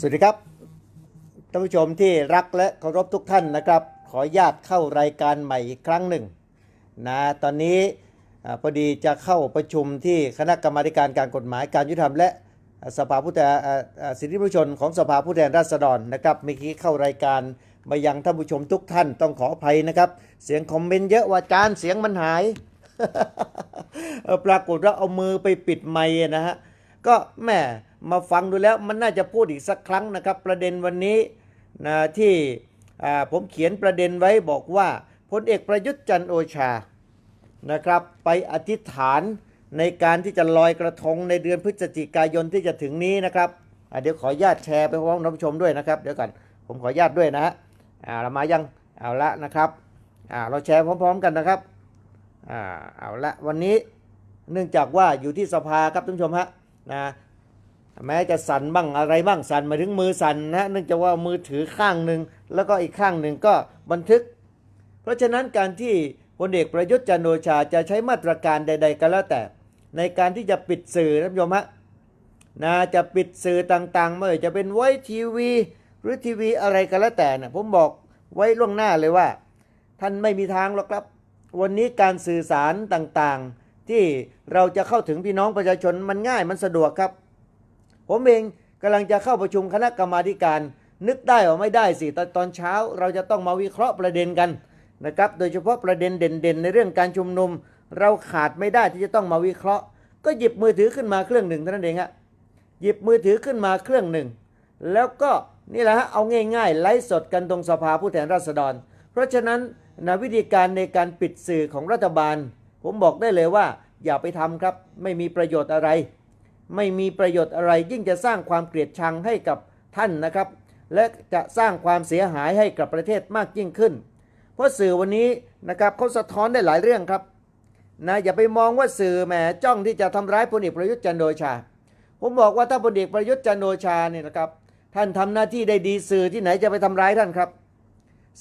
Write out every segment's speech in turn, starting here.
สวัสดีครับท่านผู้ชมที่รักและเคารพทุกท่านนะครับ ขอญาตเข้ารายการใหม่อีกครั้งหนึ่งนะตอนนี้พอดีจะเข้าประชุมที่คณะกรรมาการการกฎหมายการยุติธรรมและสภาผู้แทนสิทธิผู้ชนของสภาผู้แทนราษฎรนะครับเมื่อกี้เข้ารายการมายังท่านผู้ชมทุกท่านต้องขออภัยนะครับ เสียงคอมเมนต์เยอะว่าจานเสียงมันหายปรากฏว่าเอามือไปปิดไมค์นะฮะ ก็แม่มาฟังดูแล้วมันน่าจะพูดอีกสักครั้งนะครับ ประเด็นวันนี้นะที่ผมเขียนประเด็นไว้บอกว่าพลเอกประยุทธ์จันโอชานะครับ ไปอธิษฐานในการที่จะลอยกระทงในเดือนพฤศจิกายนที่จะถึงนี้นะครับเดี๋ยวขออนุญาตแชร์ไปพร้อมท่านผู้ชมด้วยนะครับ เดี๋ยวก่อนผมขออนุญาตด้วยนะฮะอ่าเรามายังเอาละนะครับเราแชร์พร้อม ๆ กันนะครับอเอาละวันนี้เนื่องจากว่าอยู่ที่สภาครับท่านผู้ชมฮะ นะแม้จะสั่นบ้างอะไรบ้างสั่นมาถึงมือสั่นนะเนื่องจากว่ามือถือข้างหนึ่งแล้วก็อีกข้างหนึ่งก็บันทึก เพราะฉะนั้นการที่พลเอกประยุทธ์จันโอชาจะใช้มาตรการใด ๆ ก็แล้วแต่ ในการที่จะปิดสื่อท่านผู้ชมฮะนะจะปิดสื่อต่างๆไม่ว่าจะเป็นไว้ทีวีหรือทีวีอะไรก็แล้วแต่นะผมบอกไว้ล่วงหน้าเลยว่า ท่านไม่มีทางหรอกครับ วันนี้การสื่อสารต่างๆ ที่เราจะเข้าถึงพี่น้องประชาชนมันง่ายมันสะดวกครับ ผมเองกำลังจะเข้าประชุมคณะกรรมาการ นึกได้ว่าไม่ได้สิตอนตอนเช้าเราจะต้องมาวิเคราะห์ประเด็นกันนะครับ โดยเฉพาะประเด็นเด่นๆ ในเรื่องการชุมนุม เราขาดไม่ได้ที่จะต้องมาวิเคราะห์ ก็หยิบมือถือขึ้นมาเครื่องหนึ่งเท่านั้นเองฮะหยิบมือถือขึ้นมาเครื่องหนึ่ง แล้วก็นี่แหละฮะเอาง่ายๆไลฟ์สดกันตรงสภาผู้แทนราษฎร เพราะฉะนั้นนะวิธีการในการปิดสื่อของรัฐบาล ผมบอกได้เลยว่า อย่าไปทำครับ ไม่มีประโยชน์อะไร ไม่มีประโยชน์อะไร ยิ่งจะสร้างความเกลียดชังให้กับท่านนะครับ และจะสร้างความเสียหายให้กับประเทศมากยิ่งขึ้น เพราะสื่อวันนี้นะครับเขาสะท้อนได้หลายเรื่องครับนะอย่าไปมองว่าสื่อแหมจ้องที่จะทำร้ายพลเอกประยุทธ์จันโอชา ผมบอกว่าถ้าพลเอกประยุทธ์จันโอชาเนี่ยนะครับ ท่านทำหน้าที่ได้ดีสื่อที่ไหนจะไปทำร้ายท่านครับ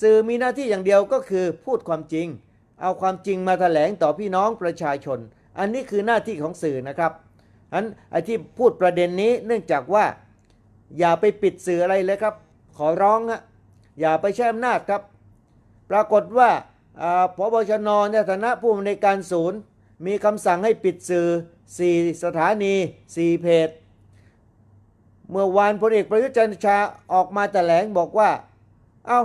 สื่อมีหน้าที่อย่างเดียวก็คือพูดความจริง เอาความจริงมาแถลงต่อพี่น้องประชาชน อันนี้คือหน้าที่ของสื่อนะครับอันไอ้ที่พูดประเด็นนี้เนื่องจากว่า อย่าไปปิดสื่ออะไรเลยครับ ขอร้องฮะอย่าไปใช้อำนาจครับ ปรากฏว่าพบชนในฐานะผู้อำนวยการศูนย์ มีคำสั่งให้ปิดสื่อ 4 สถานี 4 เพจ เมื่อวานพลเอกประยุทธ์จันทร์ชาออกมาแถลงบอกว่า เอา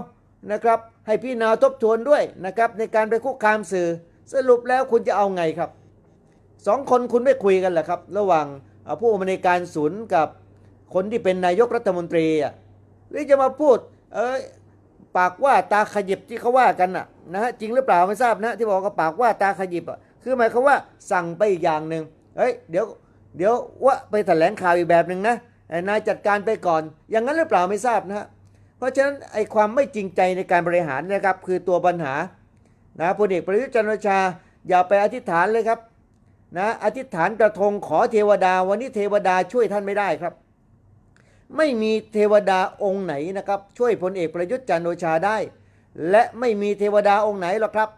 นะครับ ให้พี่นาทบทวนด้วยนะครับในการไปคุกคามสื่อ สรุปแล้วคุณจะเอาไงครับสองคนคุณไม่คุยกันเหรอครับ ระหว่างผู้อำนวยการศูนย์กับคนที่เป็นนายกรัฐมนตรีอะหรือจะมาพูดเอ้ยปากว่าตาขยิบที่เขาว่ากันน่ะนะฮะจริงหรือเปล่าไม่ทราบนะที่บอกว่าปากว่าตาขยิบอะคือหมายความว่าสั่งไปอีกอย่างหนึ่งเฮ้ยเดี๋ยวเดี๋ยวว่าไปแถลงข่าวอีกแบบหนึ่งนะนายจัดการไปก่อน อย่างนั้นหรือเปล่าไม่ทราบนะฮะ เพราะฉะนั้นไอ้ความไม่จริงใจในการบริหารนะครับคือตัวปัญหานะพลเอกประยุทธ์จันทร์โอชาอย่าไปอธิษฐานเลยครับนะอธิษฐานกระทงขอเทวดา วันนี้เทวดาช่วยท่านไม่ได้ครับ ไม่มีเทวดาองค์ไหนนะครับช่วยพลเอกประยุทธ์จันทร์โอชาได้ และไม่มีเทวดาองค์ไหนหรอกครับ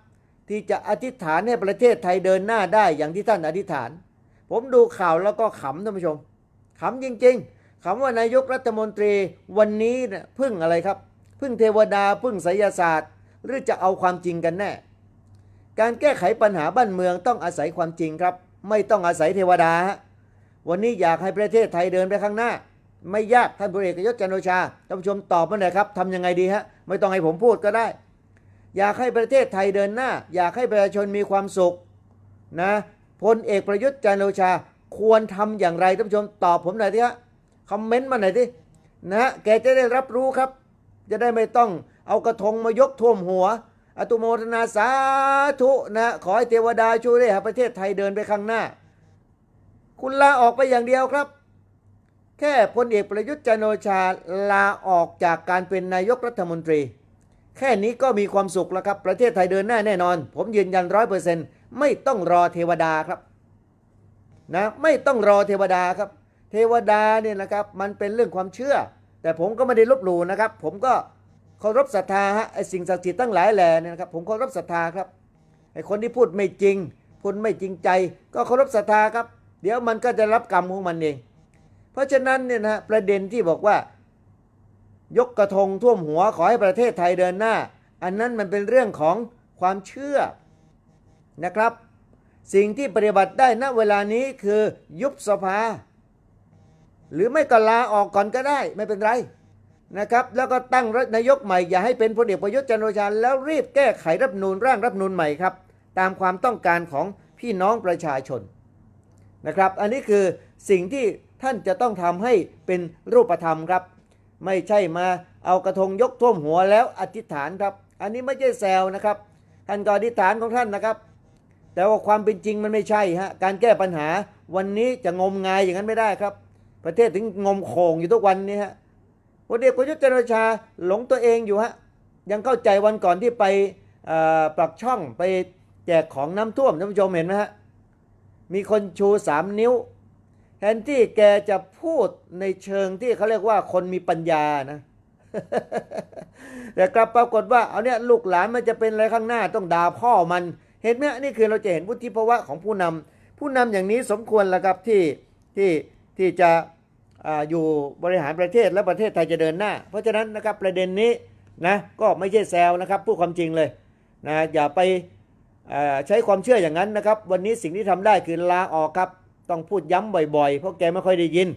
ที่จะอธิษฐานให้ประเทศไทยเดินหน้าได้อย่างที่ท่านอธิษฐาน ผมดูข่าวแล้วก็ขำท่านผู้ชมขำจริง ๆ ขำว่านายกรัฐมนตรีวันนี้เนี่ยพึ่งอะไรครับ พึ่งเทวดาพึ่งไสยศาสตร์ หรือจะเอาความจริงกันแน่ การแก้ไขปัญหาบ้านเมืองต้องอาศัยความจริงครับ ไม่ต้องอาศัยเทวดา วันนี้อยากให้ประเทศไทยเดินไปข้างหน้า ไม่ยากท่านพลเอกประยุทธ์จันโอชาท่านผู้ชมตอบมาหน่อยครับทำยังไงดีฮะไม่ต้องให้ผมพูดก็ได้ อยากให้ประเทศไทยเดินหน้า อยากให้ประชาชนมีความสุขนะพลเอกประยุทธ์จันโอชา ควรทำอย่างไรท่านผู้ชมตอบผมหน่อยทีฮะ คอมเมนต์มาหน่อยทีนะฮะแกจะได้รับรู้ครับ จะได้ไม่ต้องเอากระทงมายกท่วมหัวอตุโมทนาสาธุนะขอให้เทวดาช่วยด้ให้ประเทศไทยเดินไปข้างหน้า คุณลาออกไปอย่างเดียวครับ แค่พลเอกประยุทธ์จันโอชาลาออกจากการเป็นนายกรัฐมนตรี แค่นี้ก็มีความสุขแล้วครับ ประเทศไทยเดินหน้าแน่นอน ผมยืนยันร้อยเปอร์เซ็นต์ไม่ต้องรอเทวดาครับ นะ ไม่ต้องรอเทวดาครับ เทวดาเนี่ยนะครับมันเป็นเรื่องความเชื่อ แต่ผมก็ไม่ได้ลบหลู่นะครับ ผมก็เคารพศรัทธาฮะไอสิ่งศักดิ์สิทธิ์ตั้งหลายแหล่เนี่ยนะครับผมเคารพศรัทธาครับไอคนที่พูดไม่จริงพูดไม่จริงใจ ก็เคารพศรัทธาครับ เดี๋ยวมันก็จะรับกรรมของมันเอง เพราะฉะนั้นเนี่ยนะประเด็นที่บอกว่า ยกกระทงท่วมหัวขอให้ประเทศไทยเดินหน้า อันนั้นมันเป็นเรื่องของความเชื่อนะครับ สิ่งที่ปฏิบัติได้ณเวลานี้คือยุบสภา หรือไม่ก็ลาออกก่อนก็ได้ไม่เป็นไรนะครับแล้วก็ตั้งรัฐนายกใหม่อย่าให้เป็นพลเอกประยุทธ์จันทร์โอชาแล้วรีบแก้ไขรัฐนูนร่างรัฐนูนใหม่ครับ ตามความต้องการของพี่น้องประชาชนนะครับ อันนี้คือสิ่งที่ท่านจะต้องทำให้เป็นรูปธรรมครับ ไม่ใช่มาเอากระทงยกท่วมหัวแล้วอธิษฐานครับ อันนี้ไม่ใช่แซวนะครับ ท่านก็อธิษฐานของท่านนะครับ แต่ว่าความเป็นจริงมันไม่ใช่ฮะการแก้ปัญหาวันนี้จะงมงายอย่างนั้นไม่ได้ครับ ประเทศถึงงมโขงอยู่ทุกวันนี้ฮะพลเอกประยุทธ์จันทร์โอชาหลงตัวเองอยู่ฮะยังเข้าใจวันก่อนที่ไปเอ่อปักช่องไปแจกของน้ำท่วมท่านผู้ชมเห็นไหมฮะมีคนชูสามนิ้วแทนที่แกจะพูดในเชิงที่เขาเรียกว่าคนมีปัญญานะแต่กลับปรากฏว่าเอาเนี่ยลูกหลานมันจะเป็นอะไรข้างหน้าต้องด่าพ่อมัน เห็นไหมนี่คือเราจะเห็นวุฒิภาวะของผู้นำผู้นำอย่างนี้สมควรแล้วครับที่ที่ ที่จะออยู่บริหารประเทศและประเทศไทยจะเดินหน้า เพราะฉะนั้นนะครับประเด็นนี้นะก็ไม่ใช่แซวนะครับพูดความจริงเลยนะอย่าไปใช้ความเชื่ออย่างนั้นนะครับ วันนี้สิ่งที่ทำได้คือลาออกครับ ต้องพูดย้ำบ่อยๆ เพราะแกไม่ค่อยได้ยิน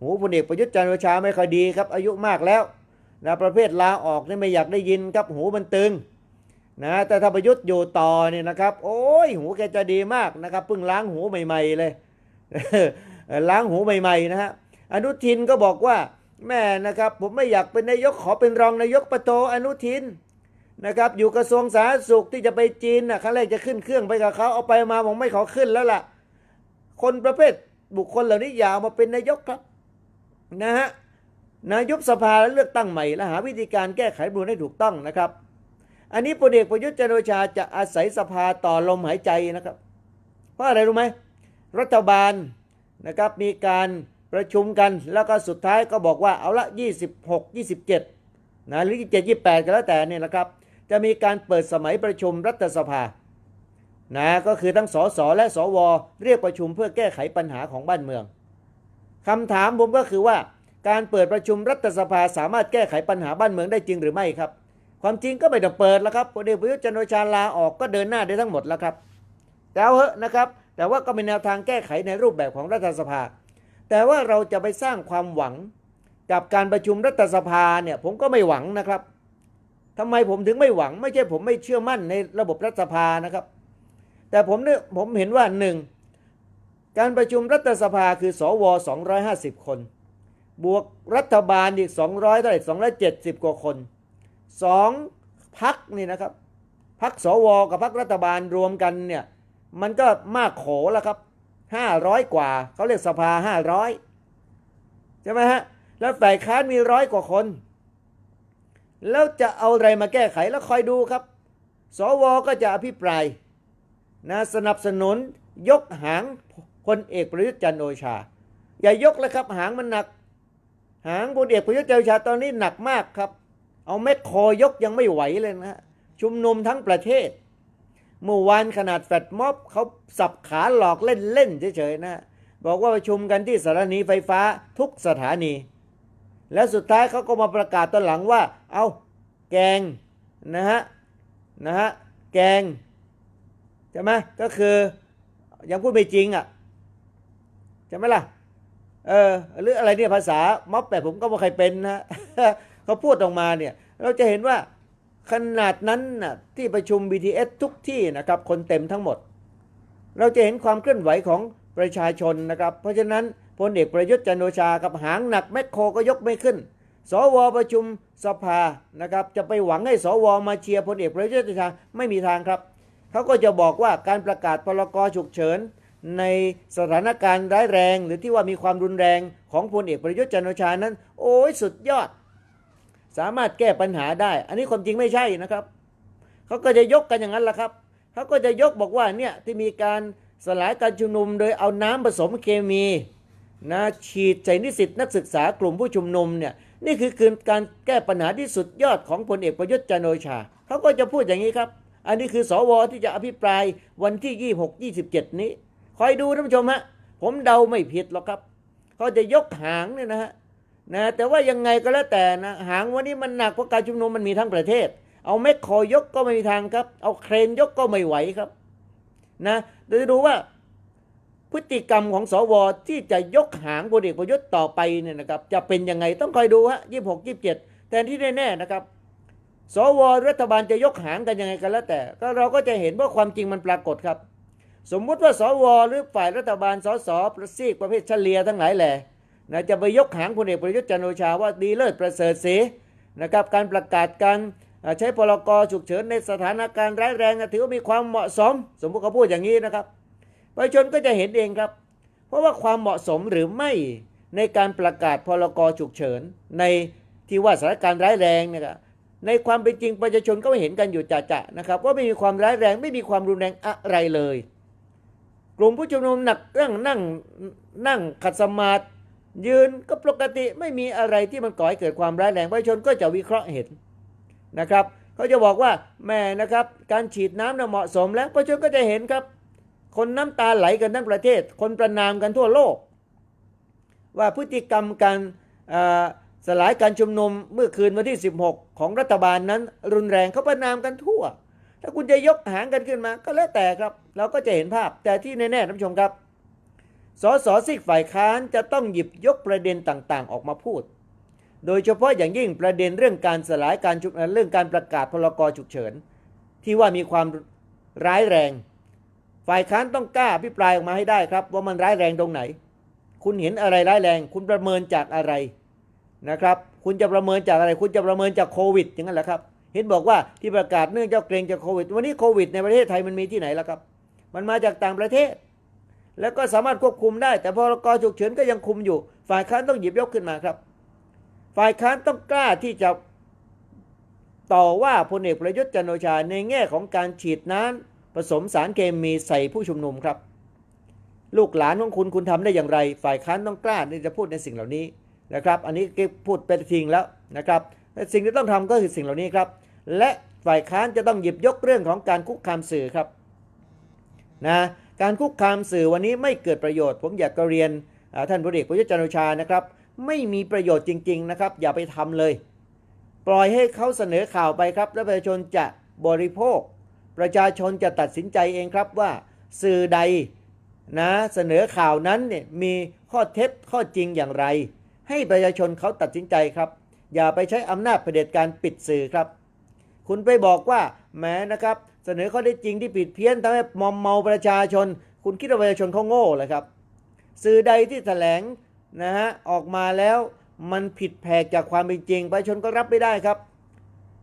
หูพลเอกประยุทธ์จันทร์โอชาไม่ค่อยดีครับ อายุมากแล้วนะประเภทลาออกนี่ไม่อยากได้ยินครับหูมันตึงนะแต่ถ้าประยุทธ์อยู่ต่อเนี่ยนะครับ โอ้ยหูแกจะดีมากนะครับเพิ่งล้างหูใหม่ ๆเลย ล้างหูใหม่ๆนะฮะอนุทินก็บอกว่าแม่นะครับผมไม่อยากเป็นนายกขอเป็นรองนายกปะโตอนุทินนะครับอยู่กระทรวงสาธารณสุขที่จะไปจีนนะครั้งแรกจะขึ้นเครื่องไปกับเขาเอาไปมาผมไม่ขอขึ้นแล้วล่ะ คนประเภทบุคคลเหล่านี้อย่าเอามาเป็นนายกครับนะฮะนายกสภาแล้วเลือกตั้งใหม่และหาวิธีการแก้ไขรัฐธรรมนูญให้ถูกต้องนะครับ อันนี้พลเอกประยุทธ์จันโอชาจะอาศัยสภาต่อลมหายใจนะครับ เพราะอะไรรู้ไหมรัฐบาล นะครับมีการประชุมกันแล้วก็สุดท้ายก็บอกว่าเอาละ 26 27นะหรือ 27 28 ก็แล้วแต่เนี่ยนะครับ จะมีการเปิดสมัยประชุมรัฐสภานะก็คือทั้งสสและสว เรียกประชุมเพื่อแก้ไขปัญหาของบ้านเมืองคำถามผมก็คือว่าการเปิดประชุมรัฐสภาสามารถแก้ไขปัญหาบ้านเมืองได้จริงหรือไม่ครับ ความจริงก็ไม่ต้องเปิดแล้วครับพลเอกประยุทธ์จันโอชาลาออกก็เดินหน้าได้ทั้งหมดแล้วครับแต่เอาเหอะนะครับ แต่ว่าก็เป็นแนวทางแก้ไขในรูปแบบของรัฐสภา แต่ว่าเราจะไปสร้างความหวังกับการประชุมรัฐสภาเนี่ยผมก็ไม่หวังนะครับทำไมผมถึงไม่หวัง ไม่ใช่ผมไม่เชื่อมั่นในระบบรัฐสภานะครับ แต่ผมเนี่ยผมเห็นว่าหนึ่งการประชุมรัฐสภาคือสว250 คน บวกรัฐบาลอีก 200เท่าไหร่270 กว่าคนสองพักนี่นะครับพักสวกับพักรัฐบาลรวมกันเนี่ย มันก็มากโขแล้วครับ500กว่าเขาเรียกสภา500ใช่ไหมฮะแล้วฝ่ายค้านมีร้อยกว่าคน แล้วจะเอาอะไรมาแก้ไขแล้วคอยดูครับ สวก็จะอภิปรายนะสนับสนุนยกหางพลเอกประยุทธ์จันโอชา อย่ายกเลยครับหางมันหนัก หางพลเอกประยุทธ์จันโอชาตอนนี้หนักมากครับ เอาแมคโครยกยังไม่ไหวเลยนะฮะชุมนุมทั้งประเทศ เมื่อวานขนาดแฟดม็อบเขาสับขาหลอกเล่นๆเฉยๆนะบอกว่าประชุมกันที่สถานีไฟฟ้าทุกสถานี แล้วสุดท้ายเขาก็มาประกาศตอนหลังว่า เอาแกงนะฮะนะฮะแกงใช่ไหมก็คือยังพูดไม่จริงอะใช่ไหมล่ะเออหรืออะไรเนี่ยภาษาม็อบแต่ผมก็ไม่เคยเป็นนะเขาพูดออกมาเนี่ย เราจะเห็นว่า ขนาดนั้นน่ะที่ประชุม BTS ทุกที่นะครับคนเต็มทั้งหมด เราจะเห็นความเคลื่อนไหวของประชาชนนะครับ เพราะฉะนั้นพลเอกประยุทธ์จันโอชากับหางหนักแมคโครก็ยกไม่ขึ้น สวประชุมสภานะครับ จะไปหวังให้สวมาเชียร์พลเอกประยุทธ์จันโอชาไม่มีทางครับเขาก็จะบอกว่าการประกาศพรกฉุกเฉินในสถานการณ์ร้ายแรง หรือที่ว่ามีความรุนแรงของพลเอกประยุทธ์จันโอชานั้น โอ้ยสุดยอด สามารถแก้ปัญหาได้ อันนี้ความจริงไม่ใช่นะครับ เขาก็จะยกกันอย่างนั้นแหละครับ เขาก็จะยกบอกว่าเนี่ยที่มีการสลายการชุมนุม โดยเอาน้ำผสมเคมีนะฉีดใส่นิสิตนักศึกษากลุ่มผู้ชุมนุมเนี่ยนี่คือคือการแก้ปัญหาที่สุดยอดของพลเอกประยุทธ์จันโอชา เขาก็จะพูดอย่างนี้ครับ อันนี้คือสวที่จะอภิปรายวันที่ 26 27 นี้ คอยดูท่านผู้ชมฮะผมเดาไม่ผิดหรอกครับ เขาจะยกหางเนี่ยนะฮะ นะแต่ว่ายังไงก็แล้วแต่นะหางวันนี้มันหนักเพราะการชุมนุมมันมีทั้งประเทศ เอาแมคครยกก็ไม่มีทางครับ เอาเครนยกก็ไม่ไหวครับนะเดี๋ยวจะดูว่าพฤติกรรมของสวที่จะยกหางพลเอกประยุทธ์ต่อไปเนี่ยนะครับจะเป็นยังไงต้องคอยดูฮะยี่หกยี่เจ็ดแต่ที่แน่ๆนะครับ สวรัฐบาลจะยกหางกันยังไงกันแล้วแต่ ก็เราก็จะเห็นว่าความจริงมันปรากฏครับ สมมุติว่าสวหรือฝ่ายรัฐบาลสสประซีกประเภทเฉลียทั้งหลายแหล่ นะจะไปยกหางพลเอกประยุทธ์จันโอชาว่าดีเลิศประเสริฐสีนะครับการประกาศการใช้พลกรฉุกเฉินในสถานการณ์ร้ายแรงถือว่ามีความเหมาะสม สมมติเขาพูดอย่างนี้นะครับประชาชนก็จะเห็นเองครับ เพราะว่าความเหมาะสมหรือไม่ในการประกาศพรกฉุกเฉิน ในที่ว่าสถานการณ์ร้ายแรงนะครับในความเป็นจริงประชาชนก็เห็นกันอยู่จะๆนะครับว่าไม่มีความร้ายแรงไม่มีความรุนแรงอะไรเลย กลุ่มผู้ชุมนุมหนักนั่งนั่งนั่งขัดสมาธิ ยืนก็ปกติไม่มีอะไรที่มันก่อให้เกิดความร้ายแรงประชาชนก็จะวิเคราะห์เห็นนะครับเขาจะบอกว่าแม่นะครับ การฉีดน้ำน่ะเหมาะสมแล้วประชาชนก็จะเห็นครับ คนน้ำตาไหลกันทั้งประเทศ คนประนามกันทั่วโลก ว่าพฤติกรรมการสลายการชุมนุมเมื่อคืนวันที่ 16 ของรัฐบาลนั้น รุนแรงเขาประนามกันทั่ว ถ้าคุณจะยกหางกันขึ้นมา ก็แล้วแต่ครับ เราก็จะเห็นภาพแต่ที่แน่ๆท่านผู้ชมครับ สสซีกฝ่ายค้านจะต้องหยิบยกประเด็นต่างๆ ออกมาพูด โดยเฉพาะอย่างยิ่งประเด็นเรื่องการสลายการชุมเรื่องการประกาศพลกรฉุกเฉิน ที่ว่ามีความร้ายแรง ฝ่ายค้านต้องกล้าอภิปรายออกมาให้ได้ครับ ว่ามันร้ายแรงตรงไหน คุณเห็นอะไรร้ายแรง คุณประเมินจากอะไรนะครับ คุณจะประเมินจากอะไร คุณจะประเมินจากโควิด อย่างนั้นแหละครับ เห็นบอกว่าที่ประกาศเนื่องจากเกรงจากโควิด วันนี้โควิด ในประเทศไทยมันมีที่ไหนแล้วครับ มันมาจากต่างประเทศ แล้วก็สามารถควบคุมได้ แต่พรกฉุกเฉินก็ยังคุมอยู่ ฝ่ายค้านต้องหยิบยกขึ้นมาครับ ฝ่ายค้านต้องกล้าที่จะต่อว่าพลเอกประยุทธ์จันโอชาในแง่ของการฉีดน้ำผสมสารเคมีใส่ผู้ชุมนุมครับ ลูกหลานของคุณคุณทำได้อย่างไร ฝ่ายค้านต้องกล้าที่จะพูดในสิ่งเหล่านี้นะครับ อันนี้พูดเป็นทิ้งแล้วนะครับสิ่งที่ต้องทำก็คือสิ่งเหล่านี้ครับ และฝ่ายค้านจะต้องหยิบยกเรื่องของการคุกคามสื่อครับนะ การคุกคามสื่อวันนี้ไม่เกิดประโยชน์ ผมอยากจะเรียนอ่าท่านพลเอกประยุทธ์จันทร์โอชานะครับ ไม่มีประโยชน์จริง ๆ นะครับ อย่าไปทำเลย ปล่อยให้เขาเสนอข่าวไปครับ แล้วประชาชนจะบริโภค ประชาชนจะตัดสินใจเองครับว่าสื่อใดนะเสนอข่าวนั้นเนี่ยมีข้อเท็จข้อจริงอย่างไร ให้ประชาชนเขาตัดสินใจครับ อย่าไปใช้อำนาจเผด็จการปิดสื่อครับ คุณไปบอกว่าแหม้นะครับ เสนอข้อได้จริงที่ผิดเพี้ยนทำให้มอมเมาประชาชน คุณคิดว่าประชาชนเขาโง่เหรอครับ สื่อใดที่แถลงนะฮะออกมาแล้วมันผิดแผกจากความเป็นจริง ประชาชนก็รับไม่ได้ครับ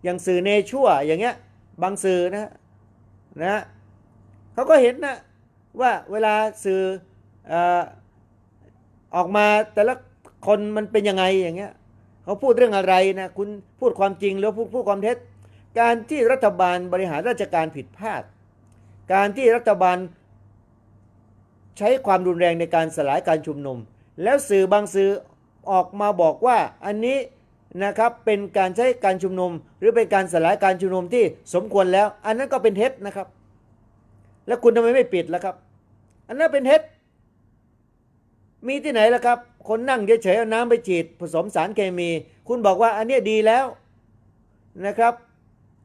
อย่างสื่อเนชั่วอย่างเงี้ยบางสื่อนะนะเขาก็เห็นนะว่าเวลาสื่อเอ่อออกมาแต่ละคนมันเป็นยังไงอย่างเงี้ยเขาพูดเรื่องอะไรนะคุณพูดความจริงหรือพูดพูดความเท็จ การที่รัฐบาลบริหารราชการผิดพลาด การที่รัฐบาลใช้ความรุนแรงในการสลายการชุมนุม แล้วสื่อบางสื่อออกมาบอกว่าอันนี้นะครับเป็นการใช้การชุมนุม หรือเป็นการสลายการชุมนุมที่สมควรแล้ว อันนั้นก็เป็นเท็จนะครับ แล้วคุณทำไมไม่ปิดล่ะครับ อันนั้นเป็นเท็จมีที่ไหนล่ะครับ คนนั่งเฉยๆเอาน้ำไปฉีดผสมสารเคมี คุณบอกว่าอันนี้ดีแล้วนะครับ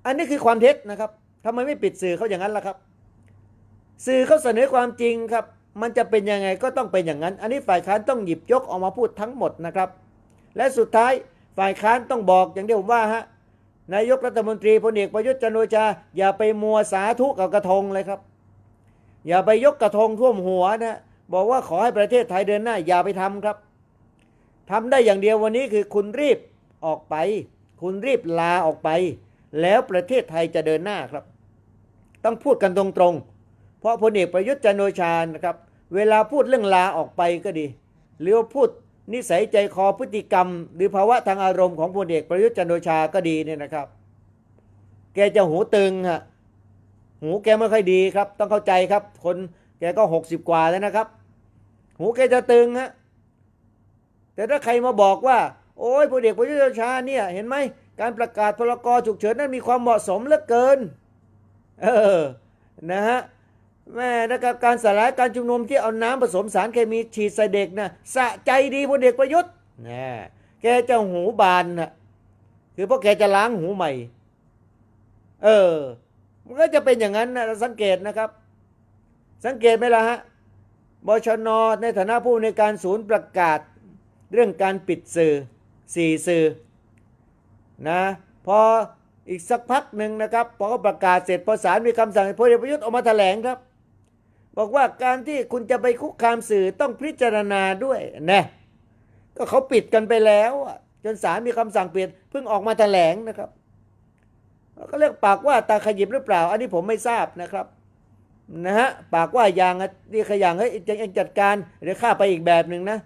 อันนี้คือความเท็จนะครับทำไมไม่ปิดสื่อเขาอย่างนั้นล่ะครับ สื่อเขาเสนอความจริงครับ มันจะเป็นยังไงก็ต้องเป็นอย่างนั้น อันนี้ฝ่ายค้านต้องหยิบยกออกมาพูดทั้งหมดนะครับ และสุดท้ายฝ่ายค้านต้องบอกอย่างที่ผมว่าฮะนายกรัฐมนตรีพลเอกประยุทธ์จันโอชา อย่าไปมัวสาธุกับกระทงเลยครับ อย่าไปยกกระทงท่วมหัวนะบอกว่าขอให้ประเทศไทยเดินหน้าอย่าไปทำครับทำได้อย่างเดียววันนี้คือคุณรีบออกไป คุณรีบลาออกไป แล้วประเทศไทยจะเดินหน้าครับ ต้องพูดกันตรงๆ เพราะพลเอกประยุทธ์จันโอชานะครับ เวลาพูดเรื่องลาออกไปก็ดี หรือพูดนิสัยใจคอพฤติกรรม หรือภาวะทางอารมณ์ของพลเอกประยุทธ์จันโอชาก็ดีเนี่ยนะครับ แกจะหูตึงฮะหูแกไม่ค่อยดีครับ ต้องเข้าใจครับ คนแกก็หกสิบกว่าแล้วนะครับ หูแกจะตึงฮะแต่ถ้าใครมาบอกว่า โอ้ยพลเอกประยุทธ์จันโอชาเนี่ยเห็นไหม การประกาศพรกฉุกเฉินนั้นมีความเหมาะสมเหลือเกิน เออ นะฮะ แม่นะครับการสลายการชุมนุมที่เอาน้ำผสมสารเคมีฉีดใส่เด็กนะสะใจดีพลเอกประยุทธ์นะแกจะหูบานนะคือเพราะแกจะล้างหูใหม่ เออ มันก็จะเป็นอย่างนั้นนะสังเกตนะครับ สังเกตไหมล่ะฮะ บชน ในฐานะผู้ในการศูนย์ประกาศ เรื่องการปิดสื่อสี่สื่อ นะพออีกสักพักหนึ่งนะครับพอเขาประกาศเสร็จพอศาลมีคำสั่งพลเอกประยุทธ์ออกมาแถลงครับ บอกว่าการที่คุณจะไปคุกคามสื่อต้องพิจารณาด้วยนะก็เขาปิดกันไปแล้วจนศาลมีคำสั่งเปิดเพิ่งออกมาแถลงนะครับก็เรียกปากว่าตาขยิบหรือเปล่า อันนี้ผมไม่ทราบนะครับนะฮะปากว่ายางนี่ขยังเฮ้ยเองจัดการเดี๋ยวข้าไปอีกแบบหนึ่งนะ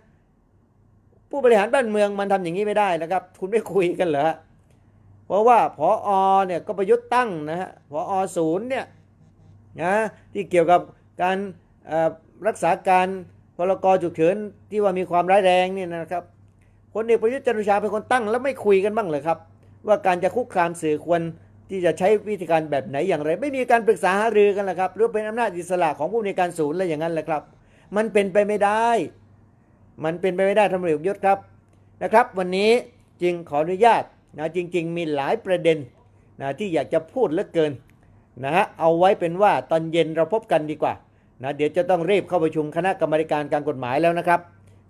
ผู้บริหารบ้านเมืองมันทำอย่างนี้ไม่ได้นะครับ คุณไม่คุยกันเหรอ เพราะว่าพออเนี่ยก็ประยุทธ์ตั้งนะฮะพออศูนย์เนี่ยนะที่เกี่ยวกับการรักษาการพรกฉุกเฉินที่ว่ามีความร้ายแรงเนี่ยนะครับพลเอกประยุทธ์จันทร์โอชาเป็นคนตั้งแล้วไม่คุยกันบ้างเลยครับ ว่าการจะคุกคามสื่อควรที่จะใช้วิธีการแบบไหนอย่างไร ไม่มีการปรึกษาหารือกันเลยครับหรือเป็นอำนาจอิสระของผู้ในการศูนย์อะไรอย่างนั้นแหละครับ มันเป็นไปไม่ได้ มันเป็นไปไม่ได้ท่านผู้ยศครับนะครับ วันนี้จึงขออนุญาต นะจริงๆ มีหลายประเด็นนะที่อยากจะพูดเหลือเกินนะฮะเอาไว้เป็นว่าตอนเย็นเราพบกันดีกว่านะเดี๋ยวจะต้องรีบเข้าประชุมคณะกรรมการการกฎหมายแล้วนะครับ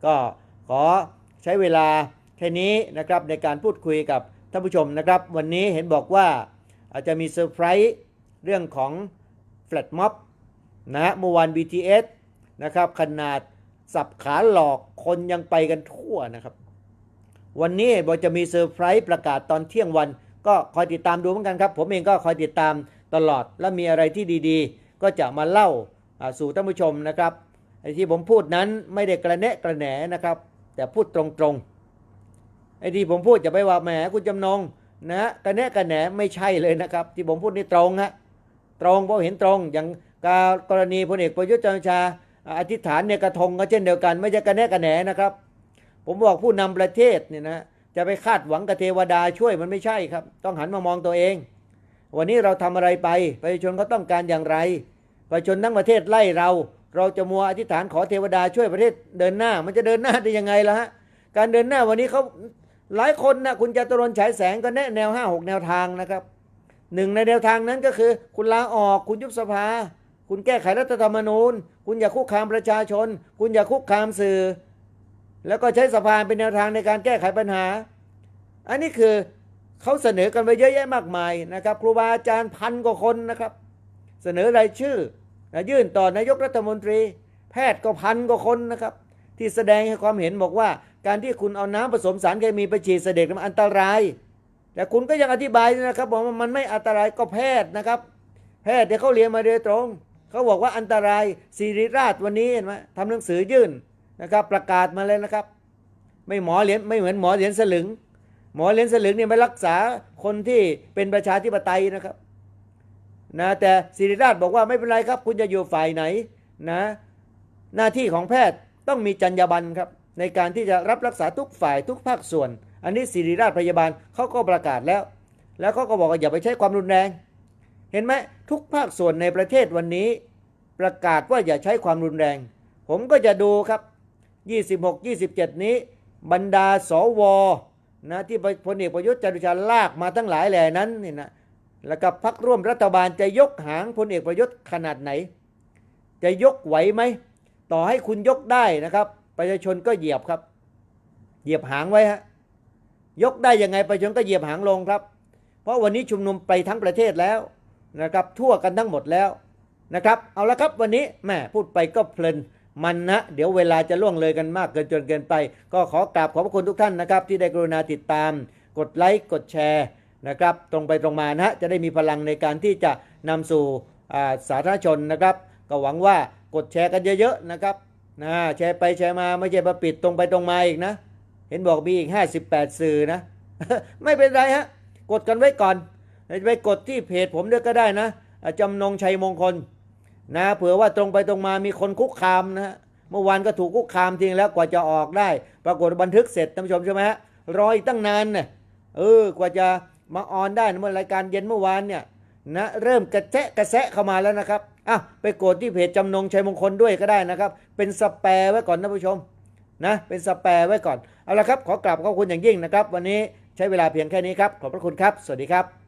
ก็ขอใช้เวลาแค่นี้นะครับในการพูดคุยกับท่านผู้ชมนะครับ วันนี้เห็นบอกว่าอาจจะมีเซอร์ไพรส์เรื่องของแฟลตม็อบนะฮะเมื่อวาน BTS นะครับขนาดสับขาหลอกคนยังไปกันทั่วนะครับ วันนี้บอจะมีเซอร์ไพรส์ประกาศตอนเที่ยงวัน ก็คอยติดตามดูเหมือนกันครับ ผมเองก็คอยติดตามตลอดและมีอะไรที่ดีๆ ก็จะมาเล่าสู่ท่านผู้ชมนะครับไอ้ที่ผมพูดนั้นไม่ได้กระแนะกระแหนนะครับ แต่พูดตรงๆไอ้ที่ผมพูดจะไปว่าแหมคุณจำนงนะฮะกระแนะกระแหนไม่ใช่เลยนะครับ ที่ผมพูดนี่ตรงฮะตรงเพราะเห็นตรงอย่างกรกรณีพลเอกประยุทธ์จันทร์ชาอ่าอธิษฐานเนี่ยกระทงก็เช่นเดียวกัน ไม่ใช่กระแนะกระแหนนะครับ ผมบอกผู้นำประเทศเนี่ยนะจะไปคาดหวังกับเทวดาช่วยมันไม่ใช่ครับ ต้องหันมามองตัวเอง วันนี้เราทำอะไรไปประชาชนเขาต้องการอย่างไรประชาชนทั้งประเทศไล่เรา เราจะมัวอธิษฐานขอเทวดาช่วยประเทศเดินหน้า มันจะเดินหน้าได้ยังไงล่ะฮะการเดินหน้าวันนี้เขาหลายคนนะคุณจตุรนฉายแสงก็แนะแนวห้าหกแนวทางนะครับหนึ่งในแนวทางนั้นก็คือ คุณลาออกคุณยุบสภา คุณแก้ไขรัฐธรรมนูญ คุณอย่าคุกคามประชาชน คุณอย่าคุกคามสื่อ แล้วก็ใช้สภาเป็นแนวทางในการแก้ไขปัญหา อันนี้คือเขาเสนอกันไปเยอะแยะมากมายนะครับครูบาอาจารย์พันกว่าคนนะครับ เสนอรายชื่อยื่นต่อนายกรัฐมนตรี แพทย์ก็พันกว่าคนนะครับ ที่แสดงให้ความเห็นบอกว่า การที่คุณเอาน้ำผสมสารเคมีไปฉีดเสด็จมันอันตราย แต่คุณก็ยังอธิบายนะครับบอกว่ามันไม่อันตรายก็แพทย์นะครับ แพทย์ที่เขาเรียนมาโดยตรงเขาบอกว่าอันตรายศิริราชวันนี้เห็นไหมทำหนังสือยื่น นะครับประกาศมาเลยนะครับ ไม่หมอเหรียญไม่เหมือนหมอเหรียญสลึง หมอเหรียญสลึงเนี่ยไม่รักษาคนที่เป็นประชาธิปไตยนะครับนะแต่ศิริราชบอกว่าไม่เป็นไรครับ คุณจะอยู่ฝ่ายไหนนะหน้าที่ของแพทย์ต้องมีจรรยาบรรณครับในการที่จะรับรักษาทุกฝ่ายทุกภาคส่วน อันนี้ศิริราชพยาบาลเขาก็ประกาศแล้ว แล้วเขาก็บอกว่าอย่าไปใช้ความรุนแรง เห็นไหมทุกภาคส่วนในประเทศวันนี้ ประกาศว่าอย่าใช้ความรุนแรง ผมก็จะดูครับ 26 27 นี้บรรดาสวนะที่พลเอกประยุทธ์จันทร์โอชาลากมาทั้งหลายแหล่นั้นนี่นะแล้วก็พักร่วมรัฐบาลจะยกหางพลเอกประยุทธ์ขนาดไหน จะยกไหวไหม ต่อให้คุณยกได้นะครับ ประชาชนก็เหยียบครับ เหยียบหางไว้ฮะยกได้ยังไงประชาชนก็เหยียบหางลงครับ เพราะวันนี้ชุมนุมไปทั้งประเทศแล้วนะครับ ทั่วกันทั้งหมดแล้วนะครับ เอาละครับวันนี้แม่พูดไปก็เพลิน มันนะ เดี๋ยวเวลาจะล่วงเลยกันมากเกินจนเกินไป ก็ขอกราบขอบพระคุณทุกท่านนะครับ ที่ได้กรุณาติดตาม กดไลค์กดแชร์นะครับ ตรงไปตรงมานะฮะจะได้มีพลังในการที่จะนำสู่สาธารณชนนะครับ ก็หวังว่ากดแชร์กันเยอะๆนะครับนะแชร์ไปแชร์มาไม่ใช่มาปิดตรงไปตรงมาอีกนะ เห็นบอกมีอีก 58 สื่อนะ ไม่เป็นไรฮะกดกันไว้ก่อนไปกดที่เพจผมด้วยก็ได้นะจำนงชัยมงคล นะเผื่อว่าตรงไปตรงมามีคนคุกคามนะเมื่อวานก็ถูกคุกคามทิ้งแล้วกว่าจะออกได้ ปรากฏบันทึกเสร็จท่านผู้ชมใช่ไหมฮะรออีกตั้งนานเนี่ยเออกว่าจะมาออนได้เมื่อรายการเย็นเมื่อวานเนี่ยนะเริ่มกระแจะกระแสะเข้ามาแล้วนะครับอะไปกดที่เพจจำนงชัยมงคลด้วยก็ได้นะครับ เป็นสแปร์ไว้ก่อนท่านผู้ชมนะเป็นสแปร์ไว้ก่อนเอาละครับ ขอกราบขอบคุณอย่างยิ่งนะครับ วันนี้ใช้เวลาเพียงแค่นี้ครับ ขอบพระคุณครับ สวัสดีครับ